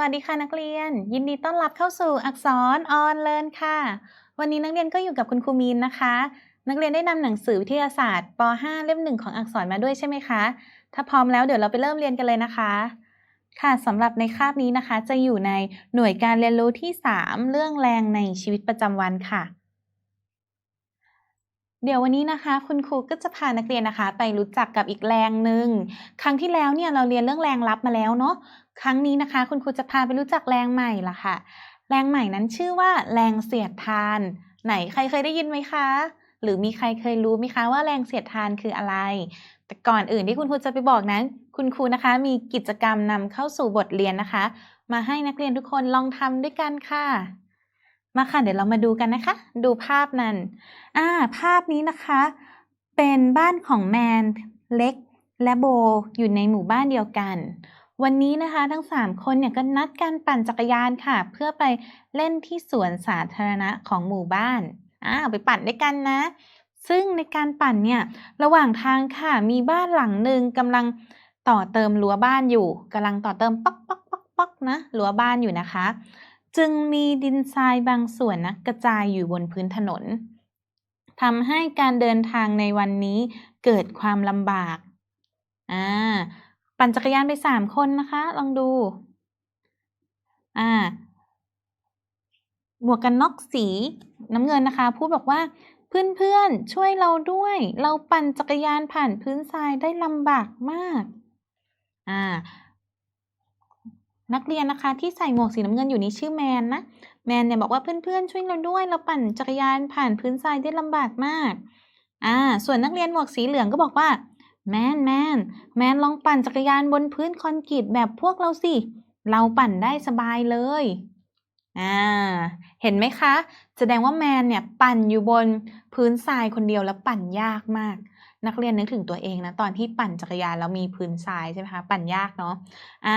วัสดีค่ะนักเรียน ยินดีต้อนรับเข้าสู่อักษรออนเลินค่ะ วันนี้นักเรียนก็อยู่กับคุณครูมีนนะคะ นักเรียนได้นำหนังสือวิทยาศาสตร์ป .5 เล่มหนึ่งของอักษรมาด้วยใช่ไหมคะ ถ้าพร้อมแล้วเดี๋ยวเราไปเริ่มเรียนกันเลยนะคะ ค่ะสำหรับในคาบนี้นะคะ จะอยู่ในหน่วยการเรียนรู้ที่ 3 เรื่องแรงในชีวิตประจำวันค่ะ เดี๋ยววันนี้นะคะคุณครูก็จะพานักเรียนนะคะ ไปรู้จักกับอีกแรงหนึ่งครั้งที่แล้วเนี่ยเราเรียนเรื่องแรงลับมาแล้วเนาะครั้งนี้นะคะ คุณครูจะพาไปรู้จักแรงใหม่ละค่ะ แรงใหม่นั้นชื่อว่า แรงเสียดทาน ไหนใครเคยได้ยินไหมคะ หรือมีใครเคยรู้ไหมคะว่าแรงเสียดทานคืออะไร แต่ก่อนอื่นที่คุณครูจะไปบอกนั้น คุณครูนะคะ มีกิจกรรมนำเข้าสู่บทเรียนนะคะ มาให้นักเรียนทุกคนลองทำด้วยกันค่ะ มาค่ะ เดี๋ยวเรามาดูกันนะคะ ดูภาพนั้นอ่าภาพนี้นะคะ เป็นบ้านของแมนเล็กและโบอยู่ในหมู่บ้านเดียวกัน วันนี้นะคะทั้ง 3 คนเนี่ยก็นัดกันปั่นจักรยานค่ะ เพื่อไปเล่นที่สวนสาธารณะของหมู่บ้านอ่าไปปั่นด้วยกันนะ ซึ่งในการปั่นเนี่ยระหว่างทางค่ะมีบ้านหลังหนึ่งกำลังต่อเติมรั้วบ้านอยู่กำลังต่อเติมป๊อกป๊อกป๊อกป๊อกนะรั้วบ้านอยู่นะคะ จึงมีดินทรายบางส่วนนะกระจายอยู่บนพื้นถนนทำให้การเดินทางในวันนี้เกิดความลำบาก อ่า ปั่นจักรยานไปสามคนนะคะ ลองดู อ่า หมวกกันน็อกสีน้ำเงินนะคะ พูดบอกว่าเพื่อนๆช่วยเราด้วย เราปั่นจักรยานผ่านพื้นทรายได้ลำบากมาก อ่า นักเรียนนะคะที่ใส่หมวกสีน้ำเงินอยู่นี้ชื่อแมนนะแมนเนี่ยบอกว่าเพื่อนๆช่วยเราด้วย เราปั่นจักรยานผ่านพื้นทรายได้ลำบากมากอ่าส่วนนักเรียนหมวกสีเหลืองก็บอกว่าแมนแมนแมนลองปั่นจักรยานบนพื้นคอนกรีตแบบพวกเราสิ เราปั่นได้สบายเลยอ่าเห็นไหมคะ แสดงว่าแมนเนี่ยปั่นอยู่บนพื้นทรายคนเดียวแล้วปั่นยากมาก นักเรียนนึกถึงตัวเองนะตอนที่ปั่นจักรยานแล้วมีพื้นทรายใช่ไหมคะปั่นยากเนาะอ่า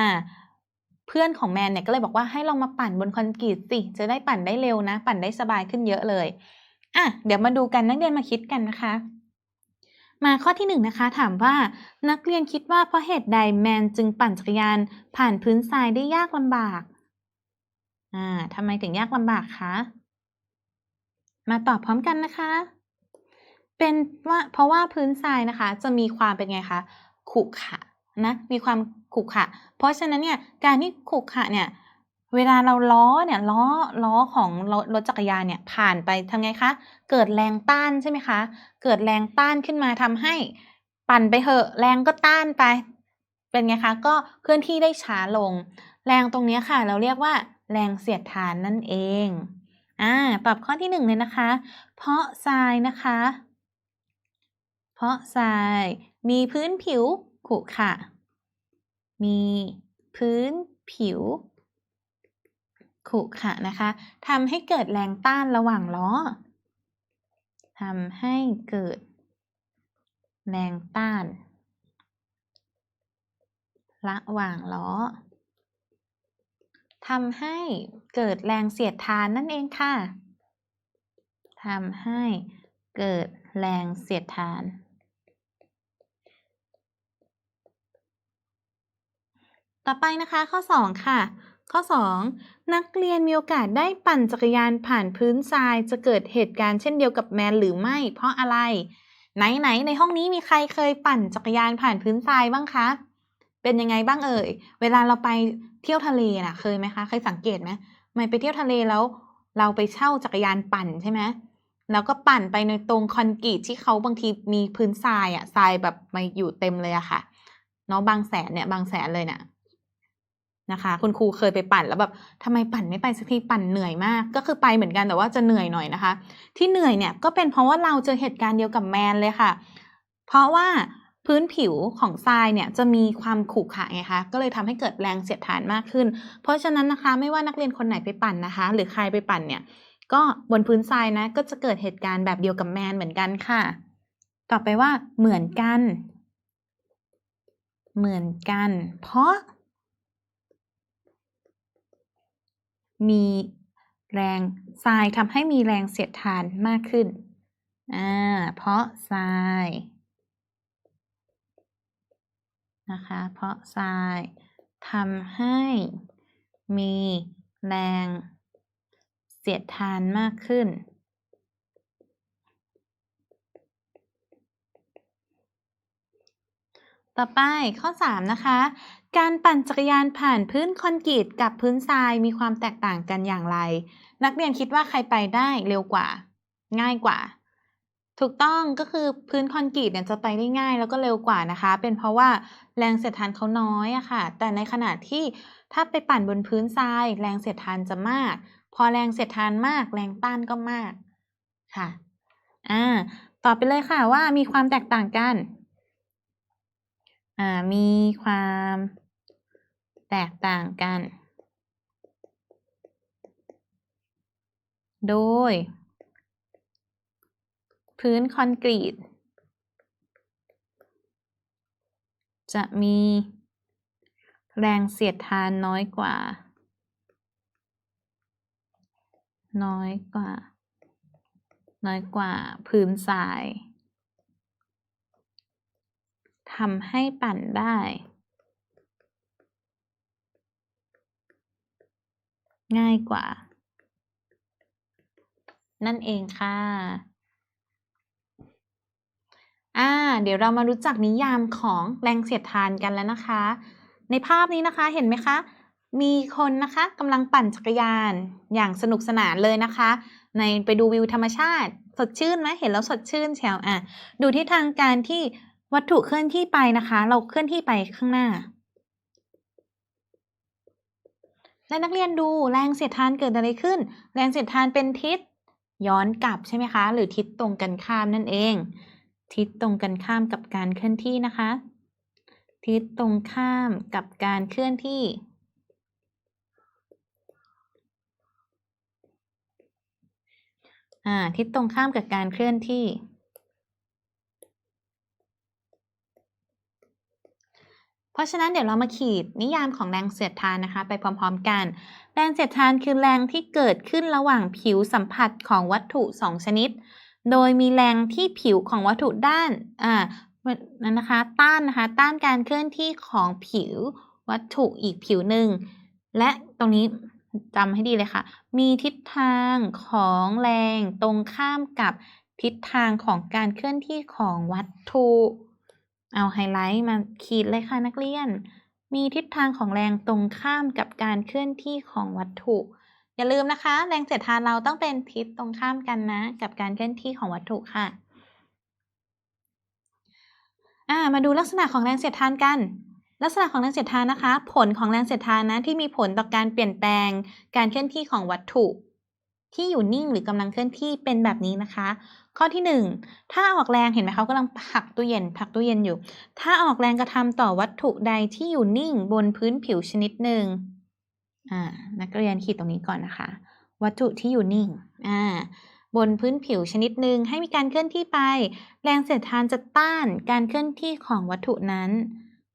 พื่อนของแมนเนี่ยก็เลยบอกว่าให้ลองมาปั่นบนคอนกรีตสิ จะได้ปั่นได้เร็วนะ ปั่นได้สบายขึ้นเยอะเลยอะเดี๋ยวมาดูกันนักเรียนมาคิดกันนะคะ มาข้อที่หนึ่งนะคะ ถามว่านักเรียนคิดว่าเพราะเหตุใดแมนจึงปั่นจักรยาน ผ่านพื้นทรายได้ยากลำบากอ่าทำไมถึงยากลำบากคะมาตอบพร้อมกันนะคะ เป็นว่าเพราะว่าพื้นทรายนะคะ จะมีความเป็นไงคะขรุขระ นะมีความขรุขระเพราะฉะนั้นเนี่ยการที่ขรุขระเนี่ยเวลาเราล้อเนี่ยล้อล้อของรถรถจักรยานเนี่ยผ่านไปทำไงคะ เกิดแรงต้านใช่ไหมคะ เกิดแรงต้านขึ้นมาทำให้ปั่นไปเหอะแรงก็ต้านไป เป็นไงคะ ก็เคลื่อนที่ได้ช้าลง แรงตรงนี้ค่ะ เราเรียกว่าแรงเสียดทานนั่นเองอ่าตอบข้อที่หนึ่งเลยนะคะ เพราะทรายนะคะ เพราะทรายมีพื้นผิว ขุขระมีพื้นผิว ขุขะนะคะทำให้เกิดแรงต้านระหว่างล้อทำให้เกิดแรงต้าน ระหว่างล้อทำให้เกิดแรงเสียดทานนั่นเองค่ะทำให้เกิดแรงเสียดทาน ต่อไปนะคะข้อ 2 ค่ะ ข้อ 2 นักเรียนมีโอกาสได้ปั่นจักรยานผ่านพื้นทรายจะเกิดเหตุการณ์เช่นเดียวกับแมนหรือไม่ เพราะอะไร ไหนไหนในห้องนี้มีใครเคยปั่นจักรยานผ่านพื้นทรายบ้างคะเป็นยังไงบ้างเอ่ย เวลาเราไปเที่ยวทะเลน่ะ เคยไหมคะ เคยสังเกตไหมไม่ไปเที่ยวทะเลแล้ว เราไปเช่าจักรยานปั่นใช่ไหมแล้วก็ปั่นไปในตรงคอนกรีตที่เขาบางทีมีพื้นทรายอะทรายแบบมาอยู่เต็มเลยอะค่ะ เนาะบางแสนเนี่ยบางแสนเลยเนี่ย นะคะ คุณครูเคยไปปั่นแล้วแบบทำไมปั่นไม่ไปสักทีปั่นเหนื่อยมาก ก็คือไปเหมือนกันแต่ว่าจะเหนื่อยหน่อยนะคะ ที่เหนื่อยเนี่ยก็เป็นเพราะว่าเราเจอเหตุการณ์เดียวกับแมนเลยค่ะ เพราะว่าพื้นผิวของทรายเนี่ยจะมีความขรุขระไงคะ ก็เลยทำให้เกิดแรงเสียดทานมากขึ้น เพราะฉะนั้นนะคะไม่ว่านักเรียนคนไหนไปปั่นนะคะ หรือใครไปปั่นเนี่ย ก็บนพื้นทรายนะก็จะเกิดเหตุการณ์แบบเดียวกับแมนเหมือนกันค่ะ ต่อไปว่าเหมือนกัน เหมือนกัน เพราะ มีแรงทรายทำให้มีแรงเสียดทานมากขึ้น อ่า เพราะทรายนะคะ เพราะทรายทำให้มีแรงเสียดทานมากขึ้น ต่อไปข้อ 3 นะคะ การปั่นจักรยานผ่านพื้นคอนกรีตกับพื้นทรายมีความแตกต่างกันอย่างไร นักเรียนคิดว่าใครไปได้เร็วกว่า ง่ายกว่า ถูกต้องก็คือพื้นคอนกรีตเนี่ยจะไปได้ง่ายแล้วก็เร็วกว่านะคะ เป็นเพราะว่าแรงเสียดทานเขาน้อยอะค่ะ แต่ในขณะที่ถ้าไปปั่นบนพื้นทราย แรงเสียดทานจะมาก พอแรงเสียดทานมาก แรงต้านก็มากค่ะอ่าต่อไปเลยค่ะว่ามีความแตกต่างกันอ่ามีความ แตกต่างกัน โดย พื้นคอนกรีต จะมีแรงเสียดทานน้อยกว่า น้อยกว่า น้อยกว่าพื้นทรายทำให้ปั่นได้ ง่ายกว่า นั่นเองค่ะ อ่า เดี๋ยวเรามารู้จักนิยามของแรงเสียดทานกันแล้วนะคะ ในภาพนี้นะคะเห็นไหมคะ มีคนนะคะกำลังปั่นจักรยานอย่างสนุกสนานเลยนะคะ ในไปดูวิวธรรมชาติ สดชื่นไหมเห็นแล้วสดชื่นแชวอะ ดูที่ทางการที่วัตถุเคลื่อนที่ไปนะคะ เราเคลื่อนที่ไปข้างหน้า และนักเรียนดูแรงเสียดทานเกิดอะไรขึ้น แรงเสียดทานเป็นทิศย้อนกลับใช่ไหมคะ หรือทิศตรงกันข้ามนั่นเอง ทิศตรงกันข้ามกับการเคลื่อนที่นะคะ ทิศตรงข้ามกับการเคลื่อนที่อ่าทิศตรงข้ามกับการเคลื่อนที่ เพราะฉะนั้นเดี๋ยวเรามาขีดนิยามของแรงเสียดทานนะคะ ไปพร้อมๆกัน แรงเสียดทานคือแรงที่เกิดขึ้นระหว่างผิวสัมผัสของวัตถุ 2 ชนิด โดยมีแรงที่ผิวของวัตถุด้านอ่านั้นนะคะ ต้านนะคะ ต้านการเคลื่อนที่ของผิววัตถุอีกผิวหนึ่ง และตรงนี้จำให้ดีเลยค่ะ มีทิศทางของแรงตรงข้ามกับทิศทางของการเคลื่อนที่ของวัตถุ เอาไฮไลท์มาขีดเลยค่ะนักเรียน มีทิศทางของแรงตรงข้ามกับการเคลื่อนที่ของวัตถุ อย่าลืมนะคะ แรงเสียดทานเราต้องเป็นทิศตรงข้ามกันนะ กับการเคลื่อนที่ของวัตถุค่ะมาดูลักษณะของแรงเสียดทานกัน ลักษณะของแรงเสียดทานนะคะ ผลของแรงเสียดทานนะที่มีผลต่อการเปลี่ยนแปลง การเคลื่อนที่ของวัตถุ ที่อยู่นิ่งหรือกำลังเคลื่อนที่เป็นแบบนี้นะคะ ข้อที่หนึ่งถ้าออกแรงเห็นไหมเขากำลังผลักตู้เย็นผลักตู้เย็นอยู่ ถ้าออกแรงกระทำต่อวัตถุใดที่อยู่นิ่งบนพื้นผิวชนิดหนึ่งอ่านักเรียนขีดตรงนี้ก่อนนะคะ วัตถุที่อยู่นิ่งอ่าบนพื้นผิวชนิดหนึ่งให้มีการเคลื่อนที่ไป แรงเสียดทานจะต้านการเคลื่อนที่ของวัตถุนั้น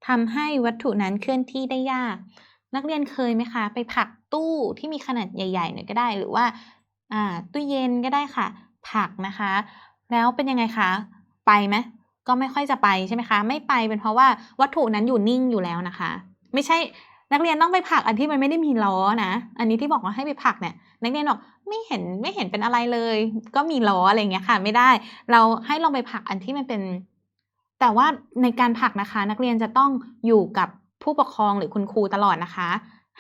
ทำให้วัตถุนั้นเคลื่อนที่ได้ยาก นักเรียนเคยไหมคะ ไปผลักตู้ที่มีขนาดใหญ่ๆหน่อยก็ได้ หรือว่าตู้เย็นก็ได้ค่ะ ผักนะคะ แล้วเป็นยังไงคะ ไปไหมก็ไม่ค่อยจะไปใช่ไหมคะ ไม่ไปเป็นเพราะว่าวัตถุนั้นอยู่นิ่งอยู่แล้วนะคะ ไม่ใช่นักเรียนต้องไปผักอันที่มันไม่ได้มีล้อนะ อันนี้ที่บอกว่าให้ไปผักเนี่ย นักเรียนบอกไม่เห็นไม่เห็นเป็นอะไรเลย ก็มีล้ออะไรเงี้ยค่ะ ไม่ได้ เราให้ลองไปผักอันที่มันเป็น แต่ว่าในการผักนะคะ นักเรียนจะต้องอยู่กับผู้ปกครองหรือคุณครูตลอดนะคะ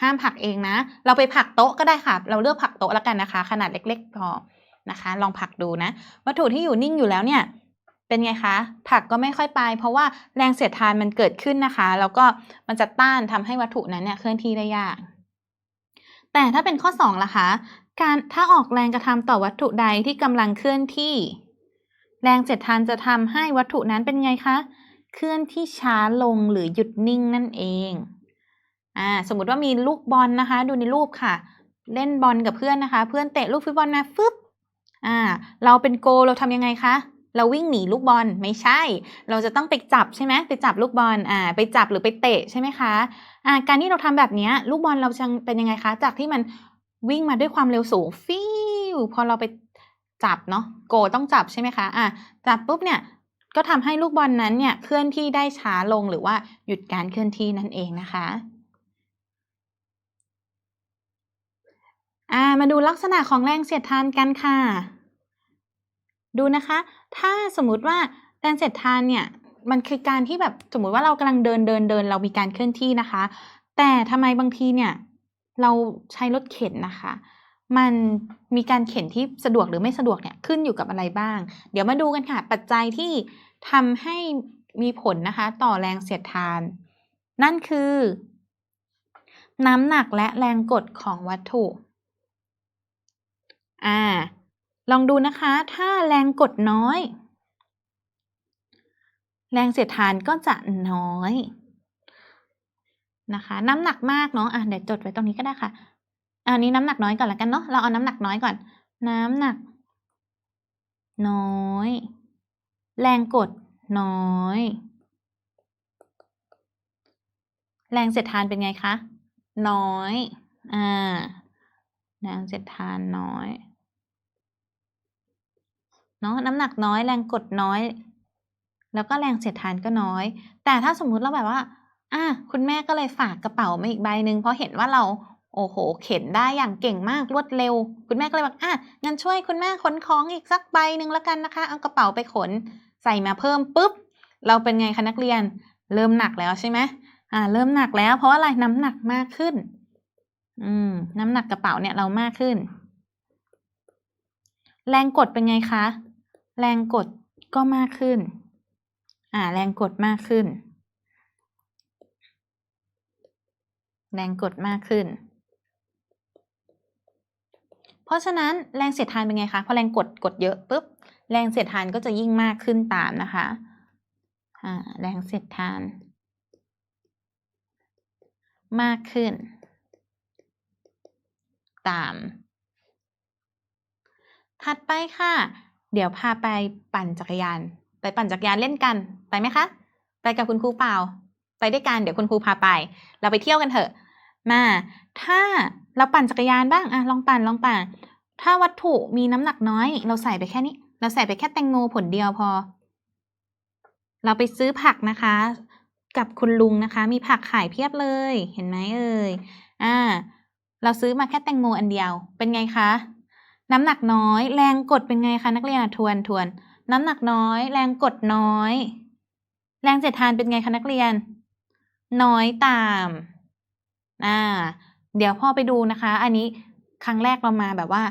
ห้ามผักเองนะ เราไปผักโต๊ะก็ได้ค่ะ เราเลือกผักโต๊ะแล้วกันนะคะ ขนาดเล็กๆพอ นะคะ ลองผลักดูนะ วัตถุที่อยู่นิ่งอยู่แล้วเนี่ยเป็นไงคะผลักก็ไม่ค่อยไป เพราะว่าแรงเสียดทานมันเกิดขึ้นนะคะ แล้วก็มันจะต้านทำให้วัตถุนั้นเนี่ยเคลื่อนที่ได้ยาก แต่ถ้าเป็นข้อ2ล่ะคะ การถ้าออกแรงกระทำต่อวัตถุใดที่กำลังเคลื่อนที่ แรงเสียดทานจะทำให้วัตถุนั้นเป็นไงคะ เคลื่อนที่ช้าลงหรือหยุดนิ่งนั่นเองอ่าสมมุติว่ามีลูกบอลนะคะ ดูในรูปค่ะ เล่นบอลกับเพื่อนนะคะ เพื่อนเตะลูกฟุตบอลมาฟึบ อ่า เราเป็นโกเราทำยังไงคะ เราวิ่งหนีลูกบอลไม่ใช่ เราจะต้องไปจับใช่ไหมไปจับลูกบอลอ่าไปจับหรือไปเตะใช่ไหมคะอ่าการที่เราทำแบบนี้ลูกบอลเราจะเป็นยังไงคะ จากที่มันวิ่งมาด้วยความเร็วสูงฟิวพอเราไปจับเนาะโกต้องจับใช่ไหมคะอ่าจับปุ๊บเนี่ยก็ทำให้ลูกบอลนั้นเนี่ยเคลื่อนที่ได้ช้าลงหรือว่าหยุดการเคลื่อนที่นั่นเองนะคะ อ่ามาดูลักษณะของแรงเสียดทานกันค่ะ ดูนะคะ ถ้าสมมุติว่าแรงเสียดทานเนี่ยมันคือการที่แบบสมมุติว่าเรากำลังเดินเดินเดินเรามีการเคลื่อนที่นะคะ แต่ทำไมบางทีเนี่ยเราใช้รถเข็นนะคะ มันมีการเข็นที่สะดวกหรือไม่สะดวกเนี่ยขึ้นอยู่กับอะไรบ้าง เดี๋ยวมาดูกันค่ะ ปัจจัยที่ทำให้มีผลนะคะ ต่อแรงเสียดทาน นั่นคือ น้ำหนักและแรงกดของวัตถุ อ่า ลองดูนะคะ ถ้าแรงกดน้อย แรงเสียดทานก็จะน้อยนะคะ น้ำหนักมากเนาะอะเดี๋ยวจดไว้ตรงนี้ก็ได้ค่ะอันนี้น้ำหนักน้อยก่อนละกันเนาะเราเอาน้ำหนักน้อยก่อน น้ำหนัก น้อย แรงกดน้อย แรงเสียดทานเป็นไงคะ น้อย อ่า แรงเสียดทานน้อย เนาะน้ำหนักน้อยแรงกดน้อย แล้วก็แรงเสียดทานก็น้อย แต่ถ้าสมมุติเราแบบว่าอะคุณแม่ก็เลยฝากกระเป๋ามาอีกใบหนึ่งเพราะเห็นว่าเราโอ้โห เข็นได้อย่างเก่งมากรวดเร็ว คุณแม่ก็เลยบอกอะงั้นช่วยคุณแม่ขนของอีกสักใบหนึ่งแล้วกันนะคะ เอากระเป๋าไปขนใส่มาเพิ่มปุ๊บ เราเป็นไงคะนักเรียน เริ่มหนักแล้วใช่ไหมอ่า เริ่มหนักแล้ว เพราะอะไรน้ำหนักมากขึ้น อืม น้ำหนักกระเป๋าเนี่ยเรามากขึ้น แรงกดเป็นไงคะ แรงกดก็มากขึ้น อ่า แรงกดมากขึ้น แรงกดมากขึ้น เพราะฉะนั้นแรงเสียดทานเป็นไงคะ พอแรงกดกดเยอะปุ๊บ แรงเสียดทานก็จะยิ่งมากขึ้นตามนะคะ อ่า แรงเสียดทาน มากขึ้น ตาม ถัดไปค่ะ เดี๋ยวพาไปปั่นจักรยาน ไปปั่นจักรยานเล่นกัน ไปไหมคะ ไปกับคุณครูเปล่า ไปด้วยกัน เดี๋ยวคุณครูพาไป เราไปเที่ยวกันเถอะ มา ถ้าเราปั่นจักรยานบ้างอะลองปั่น ลองปั่น ถ้าวัตถุมีน้ำหนักน้อย เราใส่ไปแค่นี้ เราใส่ไปแค่แตงโมผลเดียวพอ เราไปซื้อผักนะคะ กับคุณลุงนะคะ มีผักขายเพียบเลย เห็นไหมเอ่ย อ่า เราซื้อมาแค่แตงโมอันเดียว เป็นไงคะ น้ำหนักน้อย แรงกดเป็นไงคะนักเรียนทวนทวน น้ำหนักน้อย แรงกดน้อย แรงเสียดทานเป็นไงคะนักเรียน น้อยตามอ่าเดี๋ยวพ่อไปดูนะคะ อันนี้ครั้งแรกเรามาแบบว่า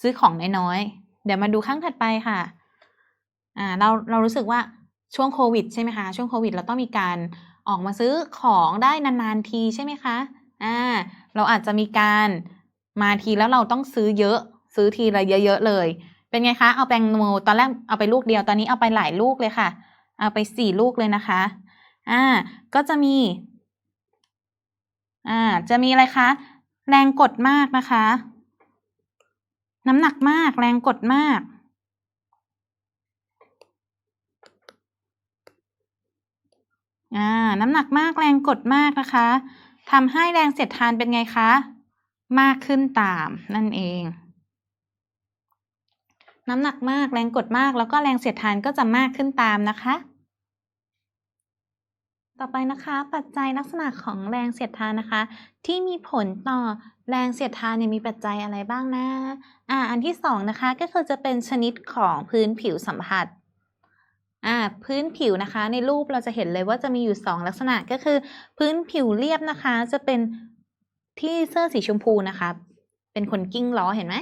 ซื้อของน้อยๆเดี๋ยวมาดูครั้งถัดไปค่ะอ่าเราเรารู้สึกว่าช่วงโควิดใช่ไหมคะช่วงโควิดเราต้องมีการออกมาซื้อของได้นานๆทีใช่ไหมคะอ่าเราอาจจะมีการมาทีแล้วเราต้องซื้อเยอะ ซื้อทีละเยอะๆเลย เป็นไงคะ เอาแตงโมตอนแรกเอาไปลูกเดียวตอนนี้เอาไปหลายลูกเลยค่ะ เอาไปสี่ลูกเลยนะคะอ่าก็จะมีอ่าจะมีอะไรคะแรงกดมากนะคะ น้ำหนักมากแรงกดมากอ่าน้ำหนักมากแรงกดมากนะคะทำให้แรงเสียดทานเป็นไงคะ มากขึ้นตามนั่นเอง น้ำหนักมากแรงกดมาก แล้วก็แรงเสียดทานก็จะมากขึ้นตามนะคะ ต่อไปนะคะ ปัจจัยลักษณะของแรงเสียดทานนะคะ ที่มีผลต่อแรงเสียดทานเนี่ยมีปัจจัยอะไรบ้างนะอ่าอันที่สองนะคะก็คือจะเป็นชนิดของพื้นผิวสัมผัสอ่าพื้นผิวนะคะในรูปเราจะเห็นเลยว่าจะมีอยู่สองลักษณะก็คือ พื้นผิวเรียบนะคะ จะเป็นที่เสื้อสีชมพูนะคะ เป็นคนกิ้งล้อเห็นไหม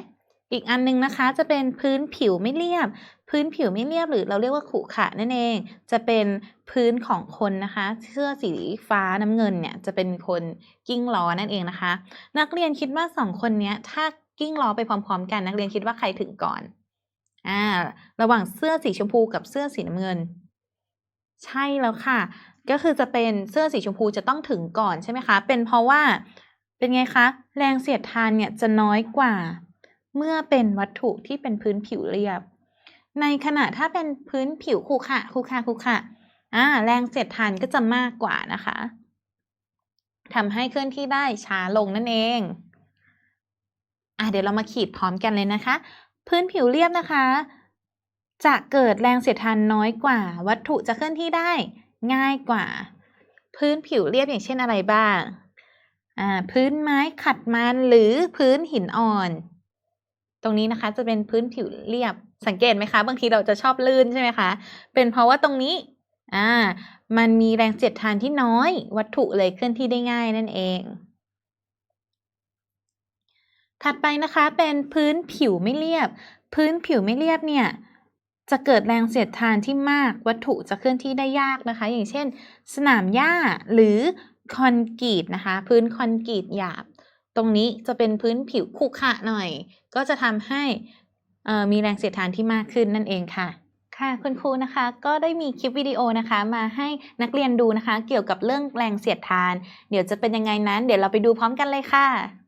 อีกอันนึงนะคะจะเป็นพื้นผิวไม่เรียบ พื้นผิวไม่เรียบหรือเราเรียกว่าขรุขระนั่นเอง จะเป็นพื้นของคนนะคะเสื้อสีฟ้าน้ำเงินเนี่ยจะเป็นคนกิ้งล้อนั่นเองนะคะ นักเรียนคิดว่าสองคนเนี้ยถ้ากิ้งล้อไปพร้อม ๆ กันนักเรียนคิดว่าใครถึงก่อนอ่าระหว่างเสื้อสีชมพูกับเสื้อสีน้ำเงิน ใช่แล้วค่ะ ก็คือจะเป็นเสื้อสีชมพูจะต้องถึงก่อนใช่ไหมคะ เป็นเพราะว่าเป็นไงคะ แรงเสียดทานเนี่ยจะน้อยกว่า เมื่อเป็นวัตถุที่เป็นพื้นผิวเรียบ ในขณะถ้าเป็นพื้นผิวขรุขะขรุขะขรุขะอ่าแรงเสียดทานก็จะมากกว่านะคะทำให้เคลื่อนที่ได้ช้าลงนั่นเองอะเดี๋ยวเรามาขีดพร้อมกันเลยนะคะ พื้นผิวเรียบนะคะ จะเกิดแรงเสียดทานน้อยกว่า วัตถุจะเคลื่อนที่ได้ง่ายกว่า พื้นผิวเรียบอย่างเช่นอะไรบ้าง อ่า พื้นไม้ขัดมันหรือพื้นหินอ่อน ตรงนี้นะคะจะเป็นพื้นผิวเรียบสังเกตไหมคะ บางทีเราจะชอบลื่นใช่ไหมคะ เป็นเพราะว่าตรงนี้อ่ามันมีแรงเสียดทานที่น้อย วัตถุเลยเคลื่อนที่ได้ง่ายนั่นเอง ถัดไปนะคะเป็นพื้นผิวไม่เรียบ พื้นผิวไม่เรียบเนี่ยจะเกิดแรงเสียดทานที่มากวัตถุจะเคลื่อนที่ได้ยากนะคะ อย่างเช่น สนามหญ้าหรือคอนกรีตนะคะ พื้นคอนกรีตหยาบ ตรงนี้จะเป็นพื้นผิวขรุขระหน่อย ก็จะทำให้มีแรงเสียดทานที่มากขึ้นนั่นเองค่ะค่ะคุณครูนะคะก็ได้มีคลิปวิดีโอนะคะ มาให้นักเรียนดูนะคะ เกี่ยวกับเรื่องแรงเสียดทาน เดี๋ยวจะเป็นยังไงนั้น เดี๋ยวเราไปดูพร้อมกันเลยค่ะ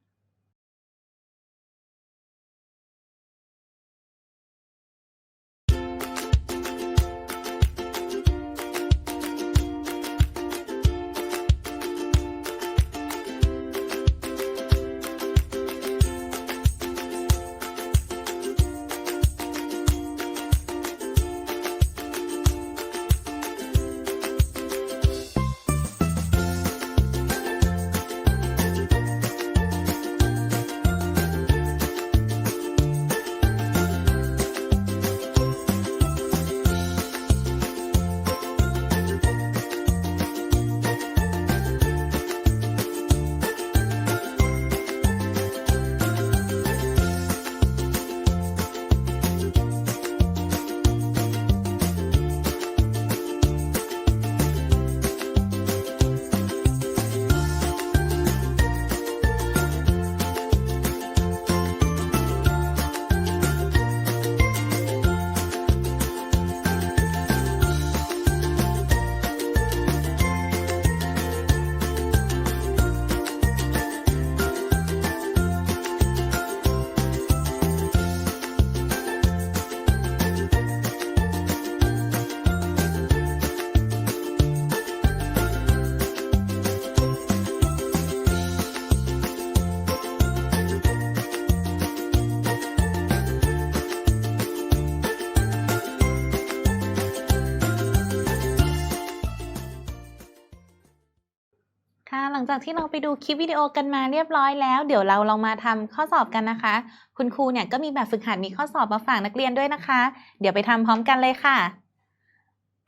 งจากที่เราไปดูคลิปวิดีโอกันมาเรียบร้อยแล้ว เดี๋ยวเราลองมาทำข้อสอบกันนะคะ คุณครูเนี่ยก็มีแบบฝึกหัดมีข้อสอบมาฝากนักเรียนด้วยนะคะ เดี๋ยวไปทำพร้อมกันเลยค่ะ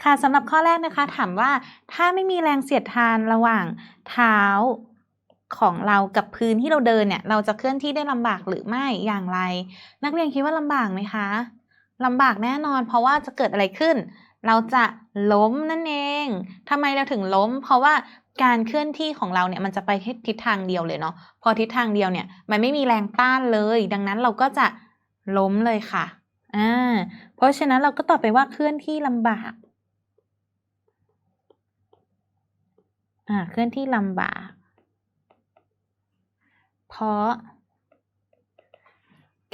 ค่ะสำหรับข้อแรกนะคะ ถามว่าถ้าไม่มีแรงเสียดทานระหว่างเท้าของเรากับพื้นที่เราเดินเนี่ย เราจะเคลื่อนที่ได้ลำบากหรือไม่อย่างไร นักเรียนคิดว่าลำบากไหมคะลำบากแน่นอน เพราะว่าจะเกิดอะไรขึ้น เราจะล้มนั่นเองทำไมเราถึงล้ม เพราะว่า การเคลื่อนที่ของเราเนี่ยมันจะไปทิศทางเดียวเลยเนาะพอทิศทางเดียวเนี่ยมันไม่มีแรงต้านเลย ดังนั้นเราก็จะล้มเลยค่ะอ่าเพราะฉะนั้นเราก็ตอบไปว่าเคลื่อนที่ลำบากอ่าเคลื่อนที่ลำบาก เพราะ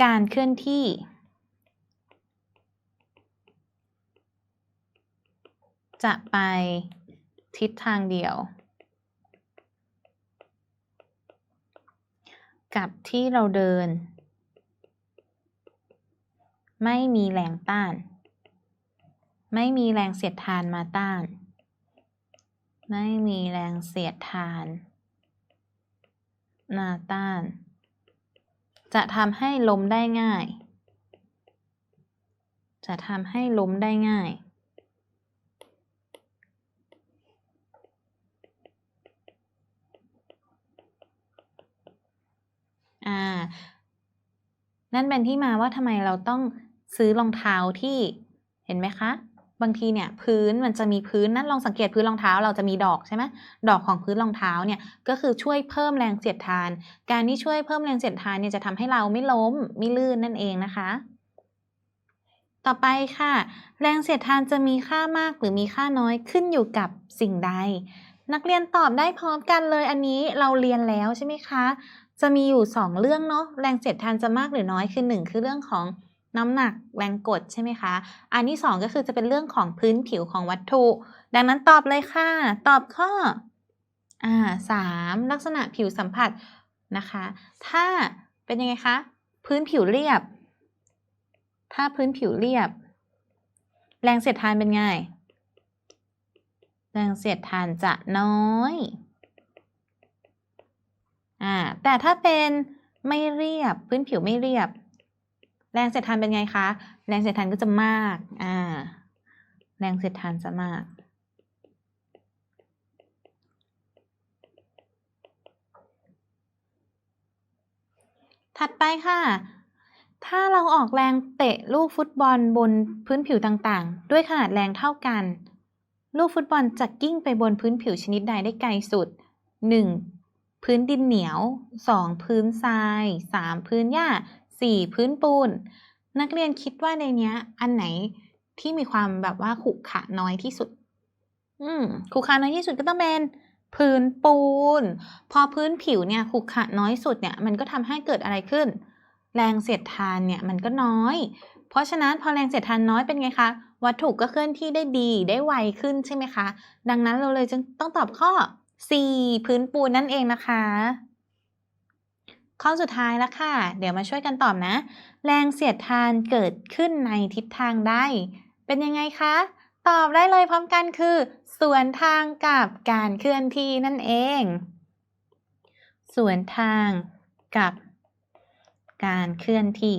การเคลื่อนที่ จะไปทิศทางเดียว กับที่เราเดิน ไม่มีแรงต้าน ไม่มีแรงเสียดทานมาต้าน ไม่มีแรงเสียดทานมาต้าน จะทำให้ล้มได้ง่าย จะทำให้ล้มได้ง่าย อ่า นั่นเป็นที่มาว่าทำไมเราต้องซื้อรองเท้าที่เห็นไหมคะ บางทีเนี่ย พื้นมันจะมีพื้นนั้นลองสังเกตพื้นรองเท้าเราจะมีดอกใช่ไหมดอกของพื้นรองเท้าเนี่ยก็คือช่วยเพิ่มแรงเสียดทาน การที่ช่วยเพิ่มแรงเสียดทานเนี่ยจะทำให้เราไม่ล้มไม่ลื่นนั่นเองนะคะ ต่อไปค่ะ แรงเสียดทานจะมีค่ามากหรือมีค่าน้อยขึ้นอยู่กับสิ่งใด นักเรียนตอบได้พร้อมกันเลยอันนี้เราเรียนแล้วใช่ไหมคะ จะมีอยู่ 2 เรื่องเนาะแรงเสียดทานจะมากหรือน้อยคือ 1 คือเรื่องของน้ำหนักแรงกดใช่ไหมคะ อันที่ 2 ก็คือจะเป็นเรื่องของพื้นผิวของวัตถุ ดังนั้นตอบเลยค่ะ ตอบข้ออ่าสามลักษณะผิวสัมผัสนะคะ ถ้าเป็นยังไงคะ พื้นผิวเรียบ ถ้าพื้นผิวเรียบ แรงเสียดทานเป็นไง แรงเสียดทานจะน้อย แต่ถ้าเป็นไม่เรียบพื้นผิวไม่เรียบ แรงเสียดทานเป็นไงคะ แรงเสียดทานก็จะมากอ่าแรงเสียดทานจะมาก ถัดไปค่ะ ถ้าเราออกแรงเตะลูกฟุตบอลบนพื้นผิวต่างๆ ด้วยขนาดแรงเท่ากัน ลูกฟุตบอลจะกิ้งไปบนพื้นผิวชนิดใดได้ไกลสุด 1. พื้นดินเหนียว 2. พื้นทราย 3. พื้นหญ้า 4. พื้นปูน นักเรียนคิดว่าในเนี้ย อันไหนที่มีความแบบว่าขรุขระน้อยที่สุด อืมขรุขระน้อยที่สุดก็ต้องเป็นพื้นปูน พอพื้นผิวเนี่ยขรุขระน้อยสุดเนี่ย มันก็ทำให้เกิดอะไรขึ้น แรงเสียดทานเนี่ยมันก็น้อย เพราะฉะนั้นพอแรงเสียดทานน้อยเป็นไงคะ วัตถุก็เคลื่อนที่ได้ดีได้ไวขึ้นใช่ไหมคะ ดังนั้นเราเลยจึงต้องตอบข้อ C พื้นปูนนั่นเองนะคะ ข้อสุดท้ายแล้วค่ะ เดี๋ยวมาช่วยกันตอบนะ แรงเสียดทานเกิดขึ้นในทิศทางใดเป็นยังไงคะ ตอบได้เลยพร้อมกันคือ สวนทางกับการเคลื่อนที่นั่นเอง สวนทางกับการเคลื่อนที่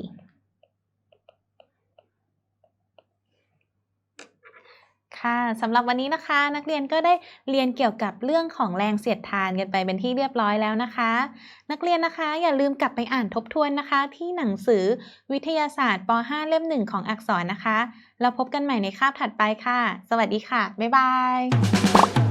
ค่ะสำหรับวันนี้นะคะ นักเรียนก็ได้เรียนเกี่ยวกับเรื่องของแรงเสียดทานกันไปเป็นที่เรียบร้อยแล้วนะคะ นักเรียนนะคะอย่าลืมกลับไปอ่านทบทวนนะคะ ที่หนังสือวิทยาศาสตร์ป .5 เล่มหนึ่งของอักษรนะคะ เราพบกันใหม่ในคาบถัดไปค่ะ สวัสดีค่ะ บ๊ายบาย